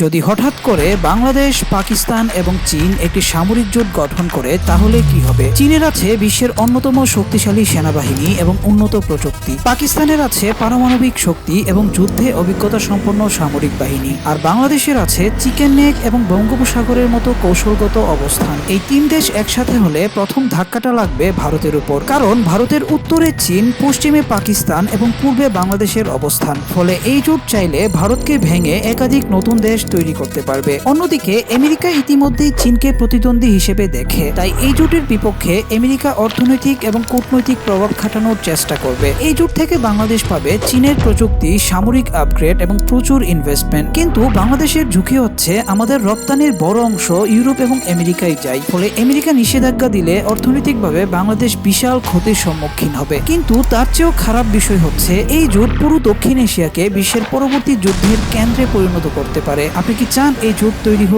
যদি হঠাৎ করে বাংলাদেশ, পাকিস্তান এবং চীন একটি সামরিক জোট গঠন করে, তাহলে কি হবে? চীনের আছে বিশ্বের অন্যতম শক্তিশালী সেনাবাহিনী এবং উন্নত প্রযুক্তি। পাকিস্তানের আছে পারমাণবিক শক্তি এবং যুদ্ধে অভিজ্ঞতা সম্পন্ন সামরিক বাহিনী। আর বাংলাদেশের আছে চিকেন নেক এবং বঙ্গোপসাগরের মতো কৌশলগত অবস্থান। এই তিন দেশ একসাথে হলে প্রথম ধাক্কাটা লাগবে ভারতের উপর। কারণ ভারতের উত্তরে চীন, পশ্চিমে পাকিস্তান এবং পূর্বে বাংলাদেশের অবস্থান। ফলে এই জোট চাইলে ভারতকে ভেঙে একাধিক নতুন দেশ তৈরি করতে পারবে। অন্যদিকে, আমেরিকা ইতিমধ্যেই চীনকে প্রতিদ্বন্দ্বী হিসেবে দেখে। তাই এই জোটের বিপক্ষে আমেরিকা অর্থনৈতিক এবং কূটনৈতিক প্রভাব খাটানোর চেষ্টা করবে। এই জোট থেকে বাংলাদেশ পাবে চীনের প্রযুক্তি, সামরিক আপগ্রেড এবং প্রচুর ইনভেস্টমেন্ট কিন্তু বাংলাদেশের ঝুঁকি হচ্ছে আমাদের রপ্তানির বড় অংশ ইউরোপ এবং আমেরিকায় যায় ফলে আমেরিকা নিষেধাজ্ঞা দিলে অর্থনৈতিকভাবে বাংলাদেশ বিশাল ক্ষতির সম্মুখীন হবে। কিন্তু তার চেয়েও খারাপ বিষয় হচ্ছে, এই জোট পুরো দক্ষিণ এশিয়াকে বিশ্বের পরবর্তী যুদ্ধের কেন্দ্রে পরিণত করতে পারে। আপনি কি চান এই জোট তৈরি হোক?